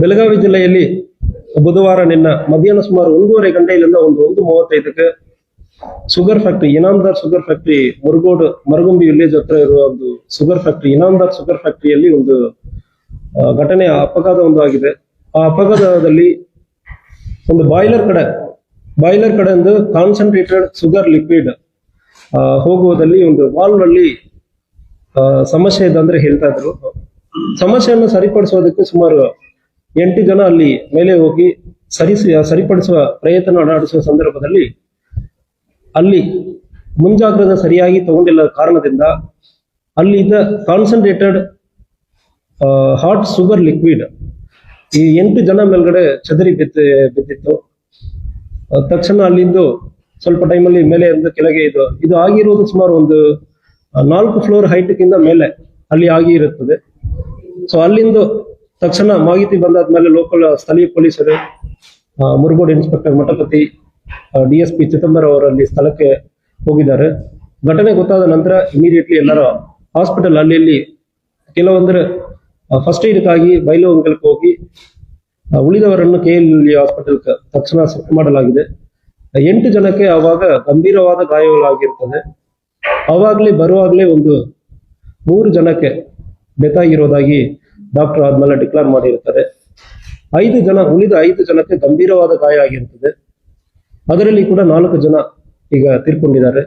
ಬೆಳಗಾವಿ ಜಿಲ್ಲೆಯಲ್ಲಿ ಬುಧವಾರ ನಿನ್ನ ಮಧ್ಯಾಹ್ನ ಸುಮಾರು ಒಂದೂವರೆ ಗಂಟೆಯಿಂದ ಒಂದು ಒಂದು ಮೂವತ್ತೈದಕ್ಕೆ sugar factory Inamdar sugar factory Murugodu, Maragumbi village ಹತ್ರ ಇರುವ ಒಂದು ಶುಗರ್ ಫ್ಯಾಕ್ಟ್ರಿ ಇನಾಮ್ದಾರ್ ಶುಗರ್ ಫ್ಯಾಕ್ಟ್ರಿಯಲ್ಲಿ ಒಂದು ಘಟನೆ, ಅಪಘಾತ ಒಂದು ಆಗಿದೆ. ಆ ಅಪಘಾತದಲ್ಲಿ ಒಂದು ಬಾಯ್ಲರ್ ಕಡೆ ಬಾಯ್ಲರ್ ಕಡೆ ಒಂದು ಕಾನ್ಸಂಟ್ರೇಟೆಡ್ ಶುಗರ್ ಲಿಕ್ವಿಡ್ ಹೋಗುವುದಲ್ಲಿ ಒಂದು ವಾಲ್ವ್ ಅಲ್ಲಿ ಸಮಸ್ಯೆ ಇದೆ ಅಂದ್ರೆ ಹೇಳ್ತಾ ಇದ್ರು. ಸಮಸ್ಯೆಯನ್ನು ಸರಿಪಡಿಸೋದಕ್ಕೆ ಸುಮಾರು ಎಂಟು ಜನ ಅಲ್ಲಿ ಮೇಲೆ ಹೋಗಿ ಸರಿಸಿ ಸರಿಪಡಿಸುವ ಪ್ರಯತ್ನ ನಡೆಸುವ ಸಂದರ್ಭದಲ್ಲಿ ಅಲ್ಲಿ ಮುಂಜಾಗ್ರತೆ ಸರಿಯಾಗಿ ತಗೊಂಡಿಲ್ಲ ಕಾರಣದಿಂದ ಅಲ್ಲಿದ್ದ ಕಾನ್ಸಂಟ್ರೇಟೆಡ್ ಹಾಟ್ ಶುಗರ್ ಲಿಕ್ವಿಡ್ ಈ ಎಂಟು ಜನ ಮೇಲ್ಗಡೆ ಚದರಿ ಬಿತ್ತು ಬಿದ್ದಿತ್ತು. ತಕ್ಷಣ ಅಲ್ಲಿಂದು ಸ್ವಲ್ಪ ಟೈಮಲ್ಲಿ ಮೇಲೆ ಎಂದು ಕೆಳಗೆ ಇದು ಇದು ಆಗಿರುವುದು ಸುಮಾರು ಒಂದು ನಾಲ್ಕು ಫ್ಲೋರ್ ಹೈಟ್ಗಿಂತ ಮೇಲೆ ಅಲ್ಲಿ ಆಗಿ ಇರುತ್ತದೆ. ಸೊ ಅಲ್ಲಿಂದ ತಕ್ಷಣ ಮಾಹಿತಿ ಬಂದಾದ್ಮೇಲೆ ಲೋಕಲ್ ಸ್ಥಳೀಯ ಪೊಲೀಸರು Murgod inspector Mathapati D S P Chidambara ಅವರಲ್ಲಿ ಸ್ಥಳಕ್ಕೆ ಹೋಗಿದ್ದಾರೆ. ಘಟನೆ ಗೊತ್ತಾದ ನಂತರ ಇಮಿಡಿಯೇಟ್ಲಿ ಎಲ್ಲರ ಹಾಸ್ಪಿಟಲ್ ಅಲ್ಲಿ ಕೆಲವೊಂದರ ಫಸ್ಟ್ ಏಡ್ಗಾಗಿ ಬೈಲುವಂಗಲಕ್ಕೆ ಹೋಗಿ ಉಳಿದವರನ್ನು ಕೆ ಎಲ್ ಹಾಸ್ಪಿಟಲ್ ತಕ್ಷಣ ಶಿಫ್ಟ್ ಮಾಡಲಾಗಿದೆ. ಎಂಟು ಜನಕ್ಕೆ ಆವಾಗ ಗಂಭೀರವಾದ ಗಾಯಗಳಾಗಿರ್ತದೆ. ಆವಾಗಲೇ, ಬರುವಾಗಲೇ ಒಂದು ಮೂರು ಜನಕ್ಕೆ ಡೆತ್ ಆಗಿರೋದಾಗಿ ಡಾಕ್ಟರ್ ಆದ್ಮೇಲೆ ಡಿಕ್ಲೇರ್ ಮಾಡಿರ್ತಾರೆ. ಐದು ಜನ, ಉಳಿದ ಐದು ಜನಕ್ಕೆ ಗಂಭೀರವಾದ ಗಾಯ ಆಗಿರ್ತದೆ. ಅದರಲ್ಲಿ ಕೂಡ ನಾಲ್ಕು ಜನ ಈಗ ತೀರ್ಕೊಂಡಿದ್ದಾರೆ.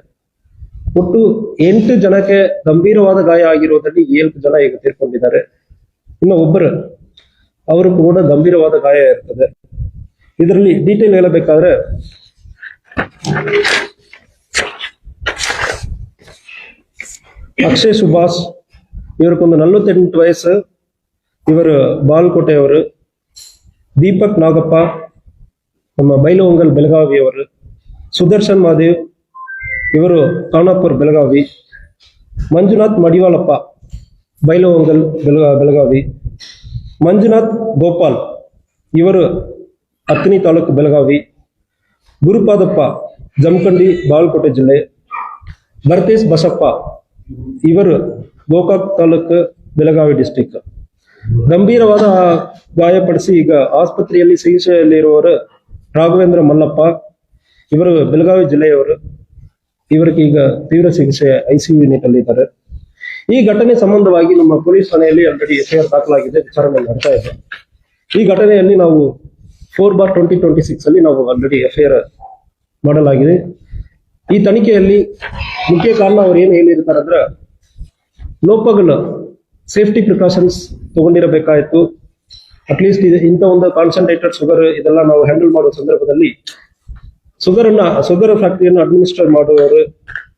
ಒಟ್ಟು ಎಂಟು ಜನಕ್ಕೆ ಗಂಭೀರವಾದ ಗಾಯ ಆಗಿರೋದ್ರಲ್ಲಿ ಏಳು ಜನ ಈಗ ತೀರ್ಕೊಂಡಿದ್ದಾರೆ. ಇನ್ನು ಒಬ್ಬರು, ಅವರು ಕೂಡ ಗಂಭೀರವಾದ ಗಾಯ ಇರ್ತದೆ. ಇದರಲ್ಲಿ ಡೀಟೇಲ್ ಹೇಳಬೇಕಾದ್ರೆ, ಅಕ್ಷಯ್ ಸುಭಾಷ್ ಇವರಿಗೊಂದು ನಲವತ್ತೆಂಟು ವಯಸ್ಸು ಇವರು ಬಾಲ್ಕೋಟೆಯವರು ದೀಪಕ್ ನಾಗಪ್ಪ ನಮ್ಮ ಬೈಲಹೊಂಗಲ್ ಬೆಳಗಾವಿಯವರು ಸುದರ್ಶನ್ ಮಹಾದೇವ್ ಇವರು ಖಾನಾಪುರ್ ಬೆಳಗಾವಿ ಮಂಜುನಾಥ್ ಮಡಿವಾಳಪ್ಪ ಬೈಲಹೊಂಗಲ್ ಬೆಳಗ ಬೆಳಗಾವಿ ಮಂಜುನಾಥ್ ಗೋಪಾಲ್ ಇವರು ಹತ್ತನಿ ತಾಲೂಕು ಬೆಳಗಾವಿ ಗುರುಪಾದಪ್ಪ ಜಮಖಂಡಿ ಬಾಗಲಕೋಟೆ ಜಿಲ್ಲೆ ಭರತೇಶ್ ಬಸಪ್ಪ ಇವರು ಗೋಕಾಕ್ ತಾಲೂಕು ಬೆಳಗಾವಿ ಡಿಸ್ಟಿಕ್ ಗಂಭೀರವಾದ ಗಾಯಪಡಿಸಿ ಈಗ ಆಸ್ಪತ್ರೆಯಲ್ಲಿ ಚಿಕಿತ್ಸೆಯಲ್ಲಿರುವವರು ರಾಘವೇಂದ್ರ ಮಲ್ಲಪ್ಪ, ಇವರು ಬೆಳಗಾವಿ ಜಿಲ್ಲೆಯವರು. ಇವರಿಗೆ ಈಗ ತೀವ್ರ ಚಿಕಿತ್ಸೆ ಐಸಿಯು ಯೂನಿಟ್ ಅಲ್ಲಿ ಇದ್ದಾರೆ ಈ ಘಟನೆ ಸಂಬಂಧವಾಗಿ ನಮ್ಮ ಪೊಲೀಸ್ ಠಾಣೆಯಲ್ಲಿ ಆಲ್ರೆಡಿ ಎಫ್ಐಆರ್ ದಾಖಲಾಗಿದೆ, ವಿಚಾರಣೆ ನಡೀತಾ ಇದೆ. ಈ ಘಟನೆಯಲ್ಲಿ ನಾವು four bar twenty twenty six ಅಲ್ಲಿ ನಾವು ಆಲ್ರೆಡಿ ಎಫ್ಐಆರ್ ಮಾಡಲಾಗಿದೆ. ಈ ತನಿಖೆಯಲ್ಲಿ ಮುಖ್ಯ ಕಾರಣ ಅವ್ರು ಏನು ಹೇಳಿರ್ತಾರೆ ಅಂದ್ರೆ ಲೋಪಗಳು ಸೇಫ್ಟಿ ಪ್ರಿಕಾಷನ್ಸ್ ತಗೊಂಡಿರಬೇಕಾಯ್ತು. ಅಟ್ಲೀಸ್ಟ್ ಇಂಥ ಒಂದು ಕಾನ್ಸಂಟ್ರೇಟೆಡ್ ಶುಗರ್ ಇದೆಲ್ಲ ನಾವು ಹ್ಯಾಂಡಲ್ ಮಾಡುವ ಸಂದರ್ಭದಲ್ಲಿ ಶುಗರ್ ಅನ್ನ ಶುಗರ್ ಫ್ಯಾಕ್ಟರಿಯನ್ನು ಅಡ್ಮಿನಿಸ್ಟರ್ ಮಾಡುವವರು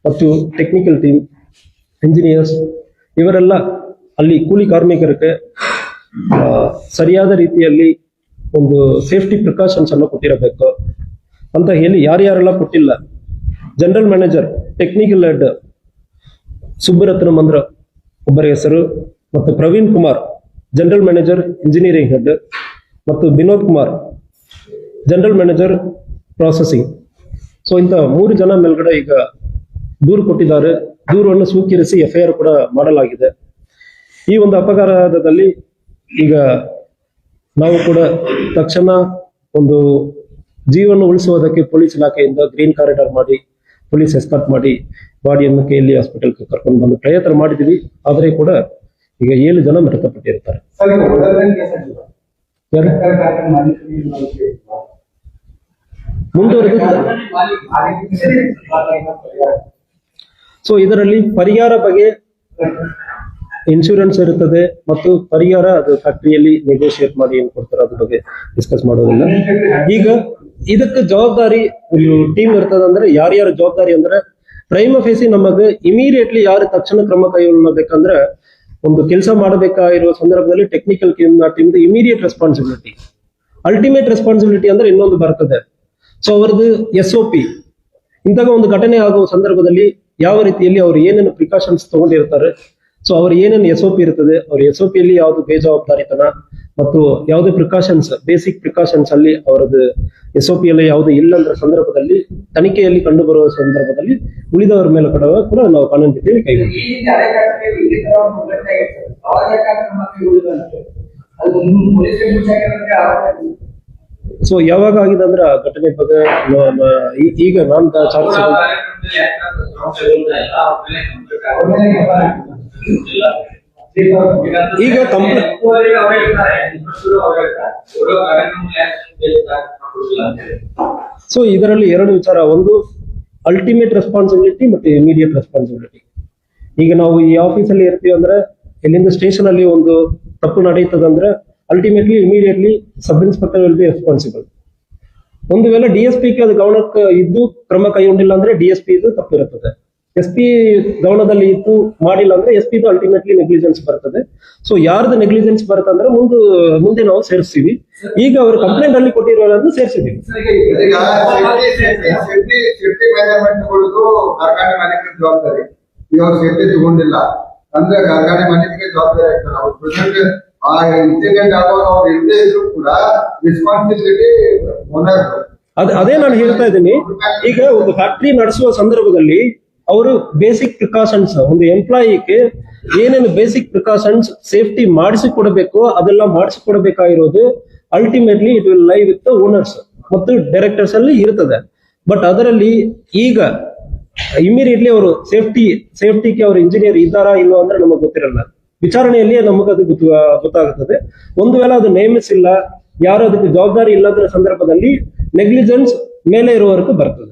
ಮತ್ತು ಟೆಕ್ನಿಕಲ್ ಟೀಮ್ ಇಂಜಿನಿಯರ್ಸ್ ಇವರೆಲ್ಲ ಅಲ್ಲಿ ಕೂಲಿ ಕಾರ್ಮಿಕರಿಗೆ ಸರಿಯಾದ ರೀತಿಯಲ್ಲಿ ಒಂದು ಸೇಫ್ಟಿ ಪ್ರಿಕಾಷನ್ಸ್ ಅನ್ನು ಕೊಟ್ಟಿರಬೇಕು ಅಂತ ಹೇಳಿ ಯಾರ್ಯಾರೆಲ್ಲ ಕೊಟ್ಟಿಲ್ಲ. General manager technical head Subbaratna ಒಬ್ಬರ ಹೆಸರು ಮತ್ತು Praveen Kumar general manager engineering head ಮತ್ತು Vinod Kumar general manager processing so ಇಂಥ ಮೂರು ಜನ ಮೇಲ್ಗಡೆ ಈಗ ದೂರು ಕೊಟ್ಟಿದ್ದಾರೆ. ದೂರನ್ನು ಸ್ವೀಕರಿಸಿ ಎಫ್ಐಆರ್ ಕೂಡ ಮಾಡಲಾಗಿದೆ. ಈ ಒಂದು ಅಪಘಾತದಲ್ಲಿ ಈಗ ನಾವು ಕೂಡ ತಕ್ಷಣ ಒಂದು ಜೀವನ ಉಳಿಸುವುದಕ್ಕೆ ಪೊಲೀಸ್ ಇಲಾಖೆಯಿಂದ ಗ್ರೀನ್ ಕಾರಿಡಾರ್ ಮಾಡಿ, ಪೊಲೀಸ್ ಎಸ್ಕಾರ್ಟ್ ಮಾಡಿ ಬಾಡಿಯನ್ನು ಕೆ ಎಲ್ ಹಾಸ್ಪಿಟಲ್ಗೆ ಕರ್ಕೊಂಡು ಬಂದು ಪ್ರಯತ್ನ ಮಾಡಿದೀವಿ ಆದರೆ ಕೂಡ ಈಗ ಏಳು ಜನ ಮೃತಪಟ್ಟಿರ್ತಾರೆ. ಸೊ ಇದರಲ್ಲಿ ಪರಿಹಾರ ಬಗ್ಗೆ ಇನ್ಶೂರೆನ್ಸ್ ಇರುತ್ತದೆ ಮತ್ತು ಪರಿಹಾರ ಅದು ಫ್ಯಾಕ್ಟರಿಯಲ್ಲಿ ನೆಗೋಷಿಯೇಟ್ ಮಾಡಿ ಏನು ಕೊಡ್ತಾರೆ ಅದ್ರ ಬಗ್ಗೆ ಡಿಸ್ಕಸ್ ಮಾಡೋದಿಲ್ಲ. ಈಗ ಇದಕ್ಕೆ ಜವಾಬ್ದಾರಿ ಟೀಮ್ ಇರ್ತದೆ ಅಂದ್ರೆ ಯಾರ್ಯಾರ ಜವಾಬ್ದಾರಿ ಅಂದ್ರೆ ಪ್ರೈಮ ಫೇಸಿ ನಮಗೆ ಇಮಿಡಿಯೇಟ್ಲಿ ಯಾರು ತಕ್ಷಣ ಕ್ರಮ ಕೈಗೊಳ್ಳಬೇಕಂದ್ರೆ ಒಂದು ಕೆಲಸ ಮಾಡಬೇಕಾಗಿರುವ ಸಂದರ್ಭದಲ್ಲಿ technical team team immediate responsibility ultimate responsibility ಅಂದ್ರೆ ಇನ್ನೊಂದು ಬರ್ತದೆ. ಸೊ ಅವರದ್ದು ಎಸ್ ಒ ಪಿ ಇಂತಹ ಒಂದು ಘಟನೆ ಆಗುವ ಸಂದರ್ಭದಲ್ಲಿ ಯಾವ ರೀತಿಯಲ್ಲಿ ಅವರು ಏನೇನು ಪ್ರಿಕಾಷನ್ಸ್ ತಗೊಂಡಿರ್ತಾರೆ ಸೊ ಅವ್ರು ಏನೇನು ಎಸ್ ಒ ಪಿ ಇರ್ತದೆ ಅವ್ರ ಎಸ್ ಒ ಪಿಯಲ್ಲಿ ಯಾವ್ದು ಬೇಜವಾಬ್ದಾರಿತನ ಮತ್ತು ಯಾವುದೇ ಪ್ರಿಕಾಷನ್ಸ್ ಬೇಸಿಕ್ ಪ್ರಿಕಾಷನ್ಸ್ ಅಲ್ಲಿ ಅವರದ್ದು ಎಸ್ ಒ ಪಿ ಅಲ್ಲಿ ಯಾವುದು ಇಲ್ಲಂದ್ರ ಸಂದರ್ಭದಲ್ಲಿ ತನಿಖೆಯಲ್ಲಿ ಕಂಡು ಬರುವ ಸಂದರ್ಭದಲ್ಲಿ ಉಳಿದವರ ಮೇಲೆ ಕೂಡ ಕೂಡ ನಾವು ಕಾನೂನು ರೀತಿಯಲ್ಲಿ ಕೈಗೊಳ್ತೀವಿ ಈ ರೀತಿ ಹಳೆ ತರ ಒಂದು ಘಟನೆ ಆಗಿರ್ತದೆ. ನಮ್ಮ ಕೈ ಉಳಿದಂತೆ? ಅದು ಪೊಲೀಸ್ ಸ್ಟೇಷನ್ ಆರೋಪ ಸೊ ಯಾವಾಗ ಆಗಿದೆ ಅಂದ್ರೆ ಆ ಘಟನೆ ಬಗ್ಗೆ ಈಗ ನಾನು ಚಾರ್ಜ್ ಈಗ ಸೊ ಇದರಲ್ಲಿ ಎರಡು ವಿಚಾರ. ಒಂದು ಅಲ್ಟಿಮೇಟ್ ರೆಸ್ಪಾನ್ಸಿಬಿಲಿಟಿ ಮತ್ತೆ ಇಮಿಡಿಯೇಟ್ ರೆಸ್ಪಾನ್ಸಿಬಿಲಿಟಿ ಈಗ ನಾವು ಈ ಆಫೀಸಲ್ಲಿ ಇರ್ತೀವಿ ಅಂದ್ರೆ, ಇಲ್ಲಿಂದ ಸ್ಟೇಷನ್ ಅಲ್ಲಿ ಒಂದು ತಪ್ಪು ನಡೀತದಂದ್ರೆ ultimately immediately sub inspector will be responsible ಒಂದು ವೇಳೆ ಡಿಎಸ್ಪಿ ಎಸ್ ಪಿಗೆ ಅದು ಗಮನಕ್ಕೆ ಇದ್ದು, ಕ್ರಮ ಕೈಗೊಂಡಿಲ್ಲ ಅಂದ್ರೆ ಡಿಎಸ್ಪಿ ಎಸ್ ಪಿ ಇದು ತಪ್ಪಿರುತ್ತದೆ. ಎಸ್ ಪಿ ಗಮನದಲ್ಲಿ ಇತ್ತು ಮಾಡಿಲ್ಲ ಅಂದ್ರೆ ಎಸ್ ಪಿ ಅಲ್ಟಿಮೇಟ್ಲಿ ನೆಗ್ಲಿಜೆನ್ಸ್ ಬರ್ತದೆ. ಸೊ ಯಾರ್ದು ನೆಗ್ಲಿಜೆನ್ಸ್ ಬರುತ್ತೆ ಅಂದ್ರೆ ಮುಂದೆ ಮುಂದೆ ನಾವು ಸೇರಿಸ್ತೀವಿ. ಈಗ ಅವರು ಕಂಪ್ಲೇಂಟ್ ಅಲ್ಲಿ ಕೊಟ್ಟಿರೋದನ್ನು ಸೇರಿಸಿದೀವಿ ಕಾರ್ಖಾನೆ ಮಾಲೀಕರ ಜವಾಬ್ದಾರಿ ಇವಾಗ ಸೇಫ್ಟಿ ತಗೊಂಡಿಲ್ಲ ಅಂದ್ರೆ ಕಾರ್ಖಾನೆ ಮಾಲೀಕರಿಗೆ ಜವಾಬ್ದಾರಿ ಆಗ್ತಾರೆ ಅವ್ರು ಪ್ರೆಸೆಂಟ್ ಆ ಇನ್ಸಿಡೆಂಟ್ ಆಗುವಾಗ ಅವ್ರು ಇಲ್ಲದೆ ಇದ್ರು ಕೂಡ ರೆಸ್ಪಾನ್ಸಿಬಿಲಿಟಿ ಓನರ್ ಅದ್ ಅದೇ ನಾನು ಹೇಳ್ತಾ ಇದ್ದೀನಿ. ಈಗ ಒಂದು ಫ್ಯಾಕ್ಟ್ರಿ ನಡೆಸುವ ಸಂದರ್ಭದಲ್ಲಿ ಅವರು ಬೇಸಿಕ್ ಪ್ರಿಕಾಷನ್ಸ್ ಒಂದು ಎಂಪ್ಲಾಯಿಗೆ ಏನೇನು ಬೇಸಿಕ್ ಪ್ರಿಕಾಷನ್ಸ್ ಸೇಫ್ಟಿ ಮಾಡಿಸಿಕೊಡಬೇಕು, ಅದೆಲ್ಲ ಮಾಡಿಸಿಕೊಡಬೇಕಾಗಿರೋದು ultimately it will lie with owners ಮತ್ತು ಡೈರೆಕ್ಟರ್ಸ್ ಅಲ್ಲಿ ಇರ್ತದೆ. ಬಟ್ ಅದರಲ್ಲಿ ಈಗ ಇಮಿಡಿಯೇಟ್ಲಿ ಅವರು ಸೇಫ್ಟಿ ಸೇಫ್ಟಿಗೆ ಅವರು ಇಂಜಿನಿಯರ್ ಇದ್ದಾರಾ ಇಲ್ವಾ ಅಂದ್ರೆ ನಮಗೆ ಗೊತ್ತಿರಲ್ಲ. ವಿಚಾರಣೆಯಲ್ಲಿ ನಮಗೆ ಅದು ಗೊತ್ತು, ಗೊತ್ತಾಗುತ್ತದೆ. ಒಂದು ವೇಳೆ ಅದು ನೇಮಿಸಿಲ್ಲ ಯಾರು ಅದಕ್ಕೆ ಜವಾಬ್ದಾರಿ ಇಲ್ಲದ ಸಂದರ್ಭದಲ್ಲಿ ನೆಗ್ಲಿಜೆನ್ಸ್ ಮೇಲೆ ಇರುವವರೆಗೂ ಬರ್ತದೆ.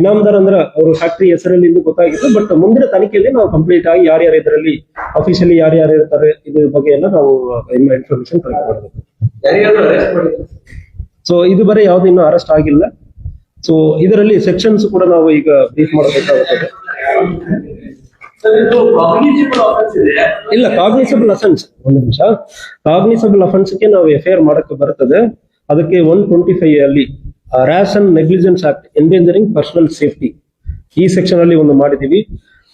ಇನಾಮದಾರ್ ಅಂದ್ರ ಅವರು ಫ್ಯಾಕ್ಟ್ರಿ ಹೆಸರಲ್ಲಿ ಇಂದು ಗೊತ್ತಾಗಿತ್ತು ಬಟ್ ಮುಂದಿನ ತನಿಖೆಯಲ್ಲಿ ನಾವು ಕಂಪ್ಲೀಟ್ ಆಗಿ ಯಾರ್ಯಾರು ಇದರಲ್ಲಿ ಅಫಿಷಿಯಲಿ ಯಾರ್ಯಾರು ಇರ್ತಾರೆ ಇದ್ರ ಬಗ್ಗೆ ಎಲ್ಲ ನಾವು ಇನ್ಫಾರ್ಮೇಶನ್ ಕಲೆಕ್ಟ್ ಮಾಡಬೇಕು ಸೊ ಇದು ಬರೀ ಯಾವ್ದು ಇನ್ನೂ ಅರೆಸ್ಟ್ ಆಗಿಲ್ಲ. ಸೊ ಇದರಲ್ಲಿ ಸೆಕ್ಷನ್ಸ್ ಕೂಡ ನಾವು ಈಗ ಬ್ರೀಫ್ ಮಾಡಬೇಕಾಗುತ್ತದೆ. ಇಲ್ಲ ಕಾಗ್ನಿಸಬಲ್ ಅಫೆನ್ಸ್ ಒಂದು ನಿಮಿಷ. ಕಾಗ್ನಿಸಬಲ್ ಅಫೆನ್ಸ್ಗೆ ನಾವು ಎಫ್ ಐ ಆರ್ ಮಾಡಕ್ಕೆ ಬರ್ತದೆ. ಅದಕ್ಕೆ ಒನ್ ಟ್ವೆಂಟಿ ಫೈವ್ ಅಲ್ಲಿ rash and negligence act endangering personal safety ಈ ಸೆಕ್ಷನ್ ಅಲ್ಲಿ ಒಂದು ಮಾಡಿದೀವಿ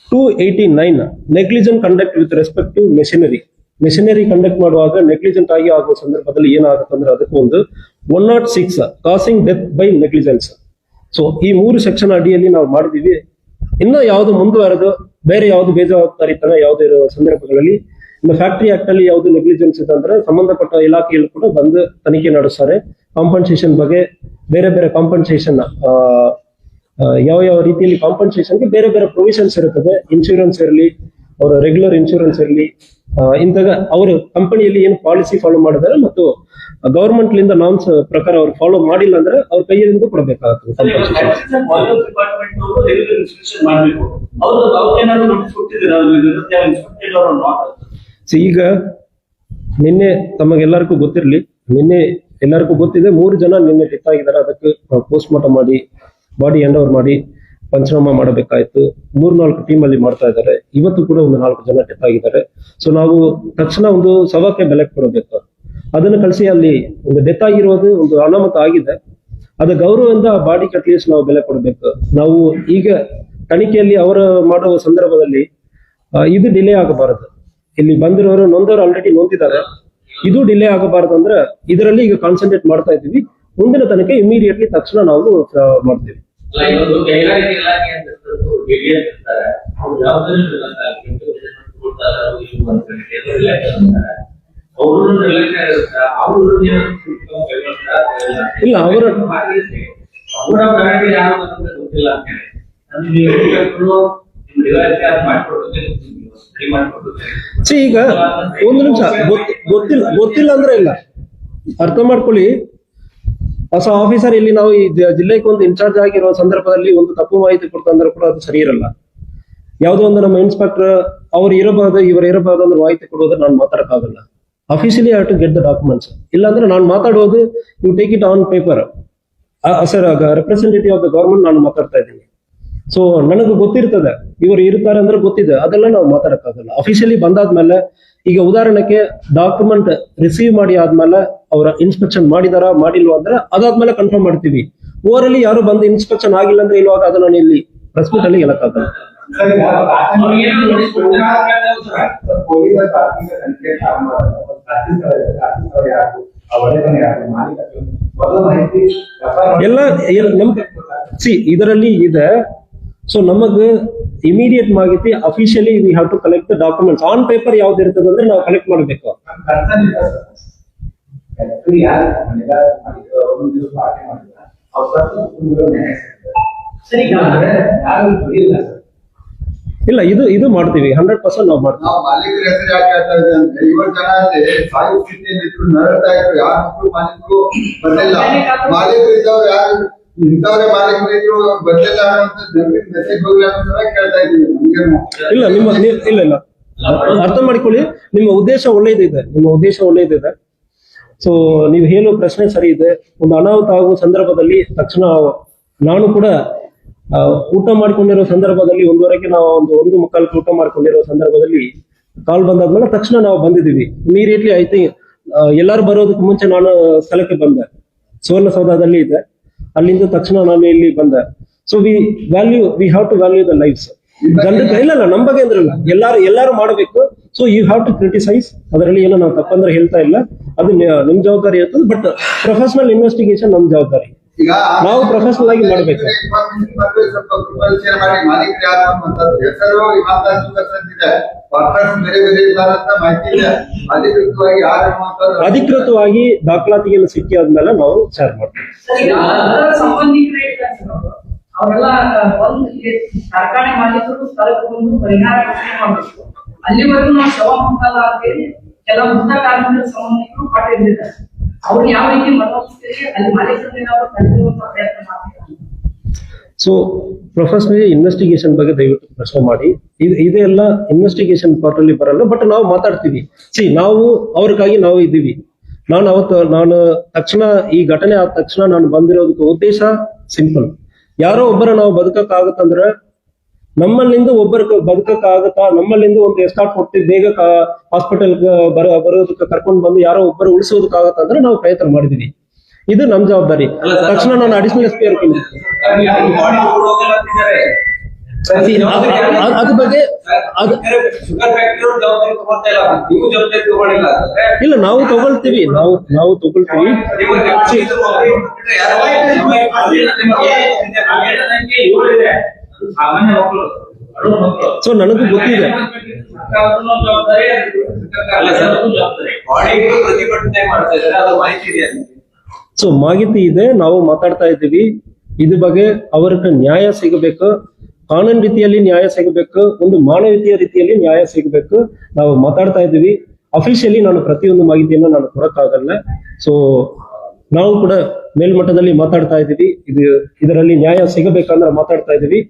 two eighty nine negligent conduct with respect to machinery. Machinery conduct ಮಾಡುವಾಗ ನೆಗ್ಲಿಜೆಂಟ್ ಆಗಿ ಆಗುವ ಸಂದರ್ಭದಲ್ಲಿ ಏನಾಗುತ್ತೆ ಅಂದ್ರೆ ಅದಕ್ಕೆ ಒಂದು one not six causing death by negligence so ಈ ಮೂರು ಸೆಕ್ಷನ್ ಅಡಿಯಲ್ಲಿ ನಾವು ಮಾಡಿದೀವಿ ಇನ್ನ ಯಾವುದು ಮುಂದುವರೆದು ಬೇರೆ ಯಾವ್ದು ಬೇಜವಾಬ್ದಾರಿತನ ಯಾವುದೇ ಇರುವ ಸಂದರ್ಭಗಳಲ್ಲಿ ಇನ್ನು ಫ್ಯಾಕ್ಟರಿ ಆಕ್ಟ್ ಅಲ್ಲಿ ಯಾವುದು ನೆಗ್ಲಿಜೆನ್ಸ್ ಇದೆ ಅಂದ್ರೆ ಸಂಬಂಧಪಟ್ಟ ಇಲಾಖೆಯಲ್ಲಿ ಕೂಡ ಬಂದು ತನಿಖೆ ನಡೆಸ್ತಾರೆ. ಕಾಂಪನ್ಸೇಷನ್ ಬಗ್ಗೆ ಬೇರೆ ಬೇರೆ ಕಾಂಪನ್ಸೇಷನ್ ಯಾವ ಯಾವ ರೀತಿಯಲ್ಲಿ ಕಾಂಪನ್ಸೇಷನ್ಗೆ ಬೇರೆ ಬೇರೆ ಪ್ರೊವಿಷನ್ಸ್ ಇರುತ್ತದೆ. ಇನ್ಶೂರೆನ್ಸ್ ಇರಲಿ ಅವರ ರೆಗ್ಯುಲರ್ ಇನ್ಶೂರೆನ್ಸ್ ಇರಲಿ ಇಂತಗ ಅವರು ಕಂಪನಿಯಲ್ಲಿ ಏನು ಪಾಲಿಸಿ ಫಾಲೋ ಮಾಡಿದ್ದಾರೆ ಮತ್ತು ಗವರ್ಮೆಂಟ್ ಲಿಂದ ನಾಮ್ಸ್ ಪ್ರಕಾರ ಅವ್ರು ಫಾಲೋ ಮಾಡಿಲ್ಲ ಅಂದ್ರೆ ಅವ್ರ ಕೈಯಿಂದ ಕೊಡಬೇಕಾಗ್ತದೆ ಸೊ ಈಗ ನಿನ್ನೆ ತಮಗೆಲ್ಲರಿಗೂ ಗೊತ್ತಿರಲಿ ನಿನ್ನೆ ಎಲ್ಲರಿಗೂ ಗೊತ್ತಿದೆ, ಮೂರು ಜನ ನಿನ್ನೆ ಡೆತ್ ಆಗಿದ್ದಾರೆ ಅದಕ್ಕೆ ಪೋಸ್ಟ್ ಮಾರ್ಟಮ್ ಮಾಡಿ ಬಾಡಿ ಹ್ಯಾಂಡ್ ಓವರ್ ಮಾಡಿ ಪಂಚನಾಮ ಮಾಡಬೇಕಾಯ್ತು. ಮೂರ್ನಾಲ್ಕು ಟೀಮ್ ಅಲ್ಲಿ ಮಾಡ್ತಾ ಇದ್ದಾರೆ. ಇವತ್ತು ಕೂಡ ಒಂದು ನಾಲ್ಕು ಜನ ಡೆತ್ ಆಗಿದ್ದಾರೆ ಸೊ ನಾವು ತಕ್ಷಣ ಒಂದು ಸವಕ್ಕೆ ಬೆಲೆ ಕೊಡಬೇಕು. ಅದನ್ನು ಕಳಿಸಿ ಅಲ್ಲಿ ಒಂದು ಡೆತ್ ಆಗಿರೋದು ಒಂದು ಅನಾಮತ ಆಗಿದೆ. ಅದು ಗೌರವದಿಂದ ಬಾಡಿ ಅಟ್ಲೀಸ್ಟ್ ನಾವು ಬೆಲೆ ಕೊಡಬೇಕು. ನಾವು ಈಗ ತನಿಖೆಯಲ್ಲಿ ಅವರ ಮಾಡುವ ಸಂದರ್ಭದಲ್ಲಿ ಇದು ಡಿಲೇ ಆಗಬಾರದು. ಇಲ್ಲಿ ಬಂದಿರೋರು ನೊಂದವರು ಆಲ್ರೆಡಿ ನೊಂದಿದ್ದಾರೆ. ಇದು ಡಿಲೇ ಆಗಬಾರದು ಅಂದ್ರೆ ಇದರಲ್ಲಿ ಈಗ ಕಾನ್ಸಂಟ್ರೇಟ್ ಮಾಡ್ತಾ ಇದ್ದೀವಿ. ಮುಂದಿನ ತನಕ ಇಮಿಡಿಯೇಟ್ಲಿ ತಕ್ಷಣ ನಾವು ಮಾಡ್ತೀವಿ. ಇಲ್ಲ, ಅವ್ರ- ಮಾಡ್ಕೊಡ್ಬೇಕು ಸಿ ಈಗ ಒಂದು ನಿಮಿಷ. ಗೊತ್ತಿ- ಗೊತ್ತಿಲ್ಲ ಗೊತ್ತಿಲ್ಲ ಅಂದ್ರೆ ಇಲ್ಲ. ಅರ್ಥ ಮಾಡ್ಕೊಳ್ಳಿ. ಹೊಸ ಆಫೀಸರ್ ಇಲ್ಲಿ ನಾವು ಈ ಜಿಲ್ಲೆಗೆ ಒಂದು ಇನ್ಚಾರ್ಜ್ ಆಗಿರೋ ಸಂದರ್ಭದಲ್ಲಿ ಒಂದು ತಪ್ಪು ಮಾಹಿತಿ ಕೊಡ್ತಂದ್ರೆ ಕೂಡ ಅದು ಸರಿ ಇರಲ್ಲ. ಯಾವುದೋ ಒಂದು ನಮ್ಮ ಇನ್ಸ್ಪೆಕ್ಟರ್ ಅವ್ರು ಇರಬಹುದು ಇವರು ಇರಬಹುದು ಅಂದ್ರೆ ಮಾಹಿತಿ ಕೊಡೋದ್ರೆ ನಾನು ಮಾತಾಡಕ್ಕಾಗಲ್ಲ. Officially have to get the documents ಇಲ್ಲಾಂದ್ರೆ ನಾನು ಮಾತಾಡೋದು you take it on paper sir representative of the government ನಾನು ಮಾತಾಡ್ತಾ ಇದ್ದೀನಿ. ಸೊ ನನಗೆ ಗೊತ್ತಿರ್ತದೆ. ಇವರು ಇರ್ತಾರೆ ಅಂದ್ರೆ ಗೊತ್ತಿದೆ. ಅದೆಲ್ಲ ನಾವು ಮಾತಾಡಕ್ಕಾಗಲ್ಲ. ಅಫಿಷಿಯಲಿ ಬಂದಾದ್ಮೇಲೆ, ಈಗ ಉದಾಹರಣೆಗೆ ಡಾಕ್ಯುಮೆಂಟ್ ರಿಸೀವ್ ಮಾಡಿ ಆದ್ಮೇಲೆ ಅವರ ಇನ್ಸ್ಪೆಕ್ಷನ್ ಮಾಡಿದಾರ, ಮಾಡಿಲ್ವಾ ಅಂದ್ರೆ ಅದಾದ್ಮೇಲೆ ಕನ್ಫರ್ಮ್ ಮಾಡ್ತೀವಿ. ಓವರಲ್ಲಿ ಯಾರು ಬಂದು ಇನ್ಸ್ಪೆಕ್ಷನ್ ಆಗಿಲ್ಲ ಅಂದ್ರೆ ಇಲ್ವಾಗ ಅದನ್ನ ನಾನು ಇಲ್ಲಿ ಪ್ರೆಸ್ ಮೀಟ್ ಅಲ್ಲಿ ಹೇಳಕ್ಕಾಗಲ್ಲ. ಎಲ್ಲ ನಮ್ ಸಿ ಇದರಲ್ಲಿ ಇದೆ. ಸೊ ನಮಗ ಇಮಿಡಿಯೇಟ್ ಮಾಹಿತಿ officially we have to collect the documents on paper ಯಾವ್ದು ಇರ್ತದೆ ಅಂದ್ರೆ ನಾವು ಕಲೆಕ್ಟ್ ಮಾಡಬೇಕು. ಇಲ್ಲ ಇದು ಇದು ಮಾಡ್ತೀವಿ. ಹಂಡ್ರೆಡ್ ಪರ್ಸೆಂಟ್ ನಾವು ಮಾಡ್ತೀವಿ. ಇಲ್ಲ, ನಿಮ್ಮ ಇಲ್ಲ ಇಲ್ಲ. ಅರ್ಥ ಮಾಡಿಕೊಳ್ಳಿ, ನಿಮ್ಮ ಉದ್ದೇಶ ಒಳ್ಳೇದಿದೆ, ನಿಮ್ಮ ಉದ್ದೇಶ ಒಳ್ಳೇದಿದೆ. ಸೊ ನೀವು ಹೇಳೋ ಪ್ರಶ್ನೆ ಸರಿ ಇದೆ. ಒಂದು ಅನಾಹುತ ಆಗುವ ಸಂದರ್ಭದಲ್ಲಿ ತಕ್ಷಣ ನಾನು ಕೂಡ ಊಟ ಮಾಡ್ಕೊಂಡಿರೋ ಸಂದರ್ಭದಲ್ಲಿ ಒಂದುವರೆಗೆ ನಾವು ಒಂದು ಒಂದು ಮುಕ್ಕಾಲು ಊಟ ಮಾಡ್ಕೊಂಡಿರೋ ಸಂದರ್ಭದಲ್ಲಿ ಕಾಲ್ ಬಂದಾದ್ಮೇಲೆ ತಕ್ಷಣ ನಾವು ಬಂದಿದ್ದೀವಿ. ಇಮಿಡಿಯೇಟ್ಲಿ ಐ ಥಿಂಕ್ ಎಲ್ಲರೂ ಬರೋದಕ್ಕೆ ಮುಂಚೆ ನಾನು ಸ್ಥಳಕ್ಕೆ ಬಂದೆ. ಸುವರ್ಣಸೌಧದಲ್ಲಿ ಇದೆ ಅಲ್ಲಿಂದ ತಕ್ಷಣ ನಾನು ಇಲ್ಲಿ ಬಂದೆ. So we value we have to value the lifes ಜನರಿಗೆ ಇಲ್ಲ ಇಲ್ಲ ನಮ್ಮ ಬಗ್ಗೆ ಅಂದ್ರಲ್ಲ. ಎಲ್ಲಾರು ಎಲ್ಲಾರು ಮಾಡಬೇಕು. So you have to criticise ಅದರಲ್ಲಿ ಏನೋ ನಾವು ತಪ್ಪಂದ್ರೆ ಹೇಳ್ತಾ ಇಲ್ಲ. ಅದು ನಿಮ್ ಜವಾಬ್ದಾರಿ ಇರ್ತದೆ ಬಟ್ ಪ್ರೊಫೆಷನಲ್ ಇನ್ವೆಸ್ಟಿಗೇಷನ್ ನಮ್ ಜವಾಬ್ದಾರಿ. ನಾವು ಪ್ರೊಫೆಷನಲ್ ಆಗಿ ಮಾಡ್ಬೇಕು. ಬೇರೆ ಬೇರೆ ಮಾಹಿತಿ ಅಧಿಕೃತವಾಗಿ ಯಾರು ಅಧಿಕೃತವಾಗಿ ದಾಖಲಾತಿಗೆಲ್ಲ ಸಿಕ್ಕಿ ಆದ್ಮೇಲೆ ನಾವು ಶೇರ್ ಮಾಡ್ತೀವಿ. ಅವ್ರಿಗೆ. ಅವರೆಲ್ಲ ಬಂದು ಕಾರ್ಖಾನೆ ಮಾಲೀಕರು ಸ್ಥಳಕ್ಕೆ ಬಂದು ಪರಿಹಾರ ಮಾಡಬೇಕು. ಅಲ್ಲಿವರೆಗೂ ನಾವು ಶವ ಮುಟ್ಟಲ್ಲ ಅಂತೇಳಿ ಕೆಲ ಮೃತ ಕಾರ್ಮಿಕರ ಸಂಬಂಧಿಕರು ಅವ್ರು ಯಾವ ರೀತಿ ಮನವೊಲಿಸ್ತೀರಿ ಅಲ್ಲಿ ಮಾಲೀಕರನ್ನ ಏನಾದ್ರು ಪ್ರಯತ್ನ ಸೊ ಪ್ರೊಫೆಸರ್ ಇನ್ವೆಸ್ಟಿಗೇಷನ್ ಬಗ್ಗೆ ದಯವಿಟ್ಟು ಪ್ರಶ್ನೆ ಮಾಡಿ. ಇದು ಇದೆಲ್ಲ ಇನ್ವೆಸ್ಟಿಗೇಷನ್ ಪಾರ್ಟ್ ಅಲ್ಲಿ ಬರಲ್ಲ ಬಟ್ ನಾವು ಮಾತಾಡ್ತೀವಿ. ಸಿ ನಾವು ಅವ್ರಿಗಾಗಿ ನಾವು ಇದ್ದೀವಿ. ನಾನು ಅವತ್ತು, ನಾನು ತಕ್ಷಣ, ಈ ಘಟನೆ ಆದ ತಕ್ಷಣ ನಾನು ಬಂದಿರೋದಕ್ಕೆ ಉದ್ದೇಶ ಸಿಂಪಲ್ ಯಾರೋ ಒಬ್ಬರ ನಾವು ಬದುಕಕ್ಕಾಗತ್ತಂದ್ರೆ, ನಮ್ಮಲ್ಲಿಂದ ಒಬ್ಬರ ಬದುಕಕ್ಕಾಗತ್ತಾ, ನಮ್ಮಲ್ಲಿಂದ ಒಂದು ಎಸ್ಟಾಟ್ ಕೊಟ್ಟು ಬೇಗ ಹಾಸ್ಪಿಟಲ್ ಬರ, ಬರೋದಕ್ಕೆ ಕರ್ಕೊಂಡು ಬಂದು ಯಾರೋ ಒಬ್ಬರು ಉಳಿಸೋದಕ್ಕಾಗತ್ತಂದ್ರೆ ನಾವು ಪ್ರಯತ್ನ ಮಾಡಿದೀವಿ ಇದು ನಮ್ ಜವಾಬ್ದಾರಿ. ತಕ್ಷಣ ನಾನು ಅಡಿಷನಲ್ ಎಸ್ ಪಿ ಅದ್ರ ಬಗ್ಗೆ ಇಲ್ಲ. ನೀವು ಜವಾಬ್ದಾರಿ ತಗೊಳ್ಳಿಲ್ಲ ಇಲ್ಲ ನಾವು ತಗೊಳ್ತೀವಿ. ನಾವು ನಾವು ತಗೊಳ್ತೀವಿ. ಸೊ ನನಗೂ ಗೊತ್ತಿದೆ. ಸರ್ಕಾರದ್ದು ಜವಾಬ್ದಾರಿ. ಅಲ್ಲ ಸರ್ ಜವಾಬ್ದಾರಿ. ಬಾಡಿಗೆ ಪ್ರತಿಭಟನೆ ಮಾಡ್ತಾ ಇದ್ದಾರೆ. ಅದು ಮಾಹಿತಿ ಇದೆ. ಸೊ ಮಾಹಿತಿ ಇದೆ, ನಾವು ಮಾತಾಡ್ತಾ ಇದ್ದೀವಿ. ಇದ್ರ ಬಗ್ಗೆ ಅವರಿಗೆ ನ್ಯಾಯ ಸಿಗಬೇಕು. ಕಾನೂನು ರೀತಿಯಲ್ಲಿ ನ್ಯಾಯ ಸಿಗಬೇಕು. ಒಂದು ಮಾನವೀಯತೆಯ ರೀತಿಯಲ್ಲಿ ನ್ಯಾಯ ಸಿಗಬೇಕು. ನಾವು ಮಾತಾಡ್ತಾ ಇದ್ದೀವಿ. ಅಫಿಷಿಯಲಿ ನಾನು ಪ್ರತಿಯೊಂದು ಮಾಹಿತಿಯನ್ನು ನಾನು ಕೊಡಕ್ಕಾಗಲ್ಲ. ಸೊ ನಾವು ಕೂಡ ಮೇಲ್ಮಟ್ಟದಲ್ಲಿ ಮಾತಾಡ್ತಾ ಇದ್ದೀವಿ. ಇದು, ಇದರಲ್ಲಿ ನ್ಯಾಯ ಸಿಗಬೇಕಂದ್ರೆ ಮಾತಾಡ್ತಾ ಇದ್ದೀವಿ.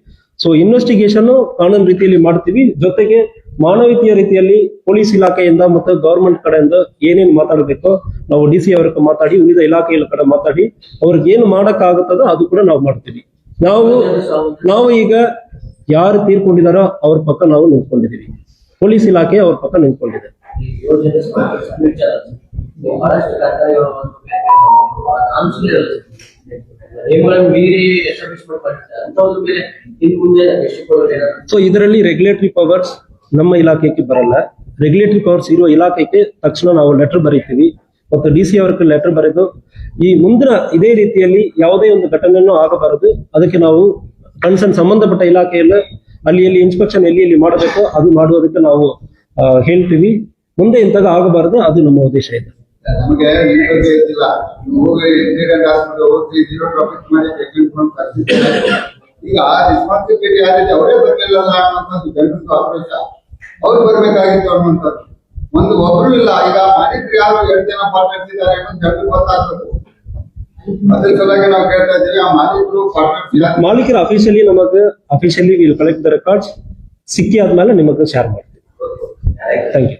ಸೊ ಇನ್ವೆಸ್ಟಿಗೇಷನ್ ಕಾನೂನು ರೀತಿಯಲ್ಲಿ ಮಾಡ್ತೀವಿ. ಜೊತೆಗೆ ಮಾನವೀಯತೆಯ ರೀತಿಯಲ್ಲಿ ಪೊಲೀಸ್ ಇಲಾಖೆಯಿಂದ ಮತ್ತು ಗವರ್ಮೆಂಟ್ ಕಡೆಯಿಂದ ಏನೇನು ಮಾತಾಡಬೇಕು ನಾವು ಡಿ ಸಿ ಅವ್ರ ಮಾತಾಡಿ ಉಳಿದ ಇಲಾಖೆಗಳ ಕಡೆ ಮಾತಾಡಿ ಅವ್ರಿಗೆ ಏನು ಮಾಡಕ್ಕಾಗುತ್ತದೋ ಅದು ಕೂಡ ನಾವು ಮಾಡ್ತೀವಿ. ನಾವು ನಾವು ಈಗ ಯಾರು ತೀರ್ಕೊಂಡಿದಾರೋ ಅವ್ರ ಪಕ್ಕ ನಾವು ನಿಂತ್ಕೊಂಡಿದ್ದೀವಿ ಪೊಲೀಸ್ ಇಲಾಖೆ ಅವ್ರ ಪಕ್ಕ ನಿಂತ್ಕೊಂಡಿದೆ. ಸೊ ಇದರಲ್ಲಿ ರೆಗ್ಯುಲೇಟರಿ ಪವರ್ಸ್ ನಮ್ಮ ಇಲಾಖೆಗೆ ಬರಲ್ಲ. ರೆಗ್ಯುಲೇಟರಿ ಪವರ್ಸ್ ಇರುವ ಇಲಾಖೆಗೆ ತಕ್ಷಣ ನಾವು ಲೆಟರ್ ಬರೀತೀವಿ. ಮತ್ತು ಡಿ ಸಿ ಅವರಿಗೆ ಲೆಟರ್ ಬರೆದು ಈ ಮುಂದಿನ ಇದೇ ರೀತಿಯಲ್ಲಿ ಯಾವುದೇ ಒಂದು ಘಟನೆಯನ್ನು ಆಗಬಾರದು. ಅದಕ್ಕೆ ನಾವು ಕನ್ಸರ್ನ್ ಸಂಬಂಧಪಟ್ಟ ಇಲಾಖೆಯಲ್ಲಿ ಅಲ್ಲಿ ಎಲ್ಲಿ ಇನ್ಸ್ಪೆಕ್ಷನ್ ಎಲ್ಲಿ ಎಲ್ಲಿ ಮಾಡಬೇಕು ಅದು ಮಾಡುವುದಕ್ಕೆ ನಾವು ಹೇಳ್ತೀವಿ. ಮುಂದೆ ಇಂಥದ್ದು ಆಗಬಾರದು, ಅದು ನಮ್ಮ ಉದ್ದೇಶ ಇದೆ. ಈಗ ರೆಸ್ಪಾನ್ಸಿಬಿಲಿಟಿ ಯಾರಿದೆ? ಅವರೇ ಬರಲಿಲ್ಲ ಅವ್ರು ಬರ್ಬೇಕಾಗಿತ್ತು ಅನ್ನುವಂಥದ್ದು. ಒಂದು ಒಬ್ರು ಇಲ್ಲ, ಈಗ ಮಾಲೀಕರು ಯಾರು ಎರಡು ಜನ ಪಾರ್ಟ್ನರ್ಸ್ ಇದ್ದಾರೆ ಅನ್ನೋದು ಜನರಿಗೆ ಗೊತ್ತಾಗ್ತದೆ. ಅದ್ರ ನಾವು ಕೇಳ್ತಾ ಇದ್ದೀವಿ, ಆ ಮಾಲೀಕರು ಪಾರ್ಟ್ನರ್ಸ್ ಇಲ್ಲ. ಮಾಲೀಕರ ಅಫಿಷಿಯಲಿ ನಮಗೆ ಅಫಿಷಿಯಲಿ ವಿಲ್ ಕಲೆಕ್ಟ್ ರೆಕಾರ್ಡ್ಸ್ ಸಿಕ್ಕಿ ಆದ್ಮೇಲೆ ನಿಮಗೆ ಶೇರ್ ಮಾಡ್ತೀವಿ. Thank you